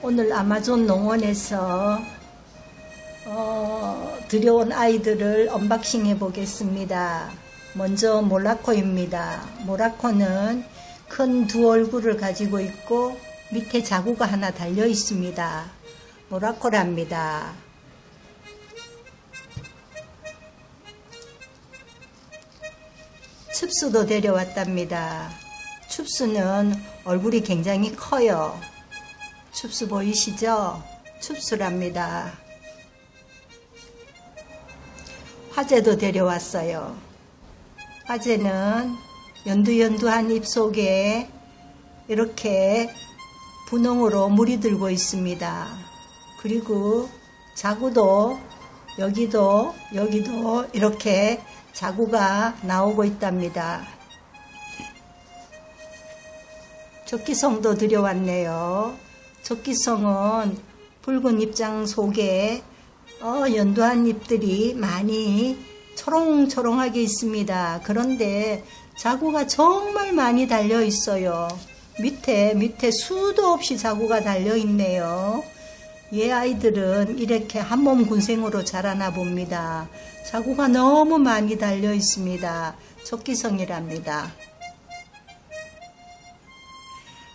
오늘 아마존 농원에서 어, 들여온 아이들을 언박싱 해 보겠습니다. 먼저 모라코입니다. 모라코는 큰 두 얼굴을 가지고 있고 밑에 자구가 하나 달려 있습니다. 모라코랍니다. 춥수도 데려왔답니다. 춥수는 얼굴이 굉장히 커요. 춥수 보이시죠? 춥수랍니다. 화재도 데려왔어요. 화재는 연두연두한 입 속에 이렇게 분홍으로 물이 들고 있습니다. 그리고 자구도 여기도 여기도 이렇게 자구가 나오고 있답니다. 적기성도 들여왔네요. 적기성은 붉은 입장 속에 어, 연두한 잎들이 많이 초롱초롱하게 있습니다. 그런데 자구가 정말 많이 달려 있어요. 밑에 밑에 수도 없이 자구가 달려 있네요. 얘 아이들은 이렇게 한 몸 군생으로 자라나 봅니다. 자구가 너무 많이 달려 있습니다. 적기성이랍니다.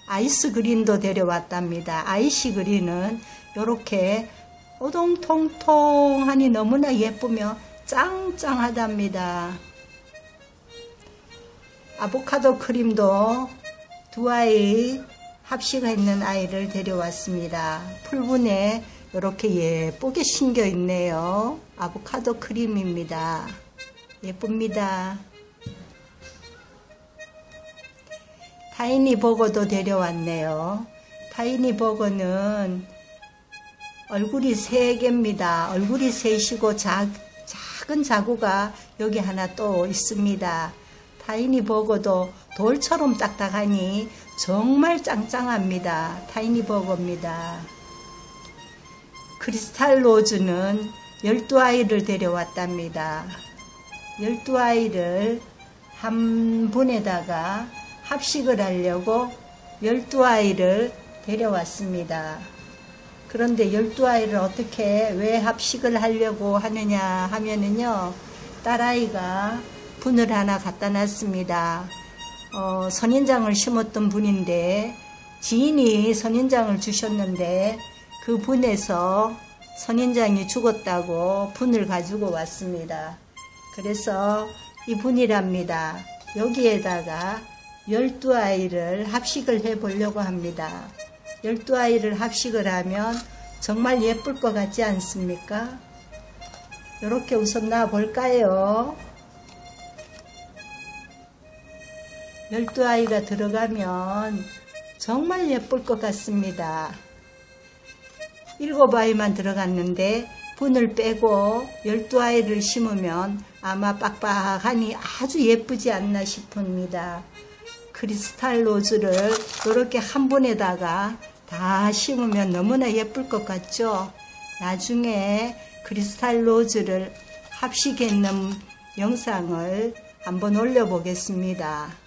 아이스 그린도 데려왔답니다. 아이시 그린은 이렇게 오동통통하니 너무나 예쁘며 짱짱하답니다. 아보카도 크림도 두 아이 합식했는 아이를 데려왔습니다. 풀분에 이렇게 예쁘게 심겨 있네요. 아보카도 크림입니다. 예쁩니다. 타이니 버거도 데려왔네요. 타이니 버거는 얼굴이 세 개입니다. 얼굴이 셋이고 작, 작은 자구가 여기 하나 또 있습니다. 타이니 버거도 돌처럼 딱딱하니 정말 짱짱합니다. 타이니 버거입니다. 크리스탈 로즈는 12아이를 데려왔답니다. 12아이를 한 분에다가 합식을 하려고 12아이를 데려왔습니다. 그런데 12아이를 어떻게 왜 합식을 하려고 하느냐 하면은요, 딸아이가 분을 하나 갖다 놨습니다. 어, 선인장을 심었던 분인데, 지인이 선인장을 주셨는데, 그 분에서 선인장이 죽었다고 분을 가지고 왔습니다. 그래서 이 분이랍니다. 여기에다가 12아이를 합식을 해 보려고 합니다. 12아이를 합식을 하면 정말 예쁠 것 같지 않습니까? 이렇게 놔 볼까요? 12아이가 들어가면 정말 예쁠 것 같습니다. 7아이만 들어갔는데 분을 빼고 12아이를 심으면 아마 빡빡하니 아주 예쁘지 않나 싶습니다. 크리스탈 로즈를 이렇게 한 분에다가 다 심으면 너무나 예쁠 것 같죠? 나중에 크리스탈 로즈를 합식했는 영상을 한번 올려보겠습니다.